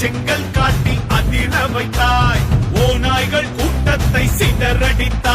செங்கல் காட்டி அதிர வைத்தாய் ஓநாய்கள் கூட்டத்தை சிதறடித்தாய்